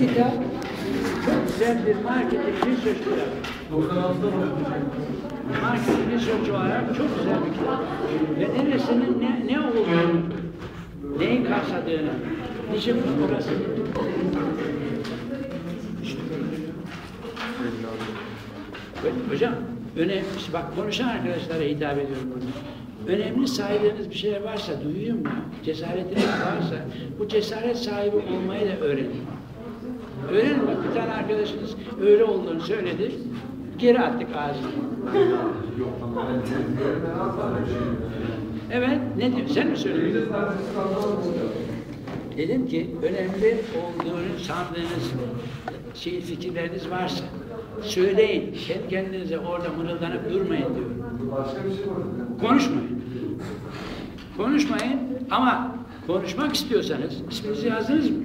kitap çok güzel bir marketing research kitabı. Marketing research olarak çok güzel bir kitap. Ve neresinin ne, ne olduğunu, neyi kapsadığını, niçin orası Hocam, önemli, bak konuşan arkadaşlara hitap ediyorum burada. Önemli sahipleriniz bir şeyler varsa duyuyor mu? Cesaretiniz varsa bu cesaret sahibi olmayı da öğrenin. Öğrenin bak bir tane arkadaşınız öyle olduğunu söyledi. Geri attık ağzını. Evet, ne diyor? Sen mi söyledin? Dedim ki önemli olduğunu sandığınız şey fikirleriniz varsa söyleyin. Kendi kendinize orada mırıldanıp durmayın diyor. Konuşmayın. Konuşmayın ama konuşmak istiyorsanız isminizi yazdınız mı?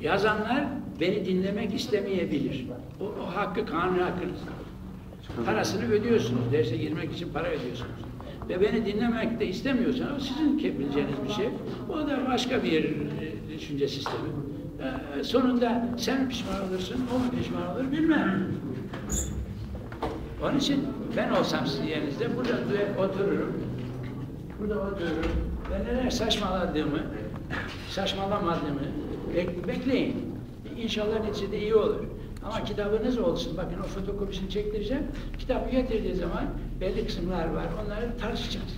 Yazanlar beni dinlemek istemeyebilir. O, o hakkı, kanun hakkınız. Parasını ödüyorsunuz. Derse girmek için para ödüyorsunuz. Ve beni dinlemek de istemiyorsanız sizin bileceğiniz bir şey. O da başka bir e, düşünce sistemi. Ee, sonunda sen pişman olursun, o mu pişman olur bilmem. Onun için ben olsam sizin yerinizde burada duya- otururum. Burada otururum. Ben neler saçmaladığımı, saçmalamadığımı bek- bekleyin. İnşallah neticede iyi olur. Ama kitabınız olsun. Bakın o fotokopisini çektireceğim. Kitabı getirdiği zaman belli kısımlar var. Onları tartışacağız.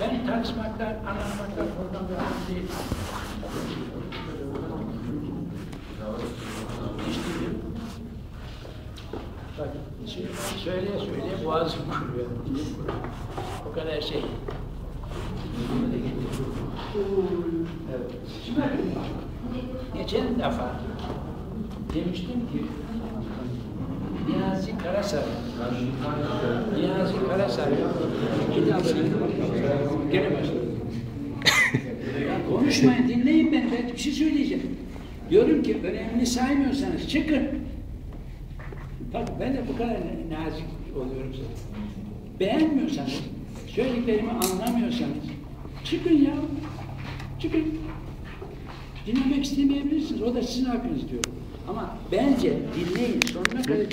Ben tartışmaktan, anlamaktan korkan bir adam değilim. Hiç değilim. Bak, şimdi söyleye söyleye boğazım kuruyor. O kadar şey. Evet. Geçen defa demiştim ki Niyazi Karasarı Niyazi Karasarı kitabını gene başladı. Ya konuşmayın, dinleyin beni. Ben bir şey söyleyeceğim. Diyorum ki önemli saymıyorsanız çıkın. Bak ben de bu kadar nazik oluyorum size. Beğenmiyorsanız, söylediklerimi anlamıyorsanız çıkın ya. Çıkın. Dinlemek istemeyebilirsiniz. O da sizin hakkınız diyorum. Ama bence dinleyin. Sonuna kadar dinleyin.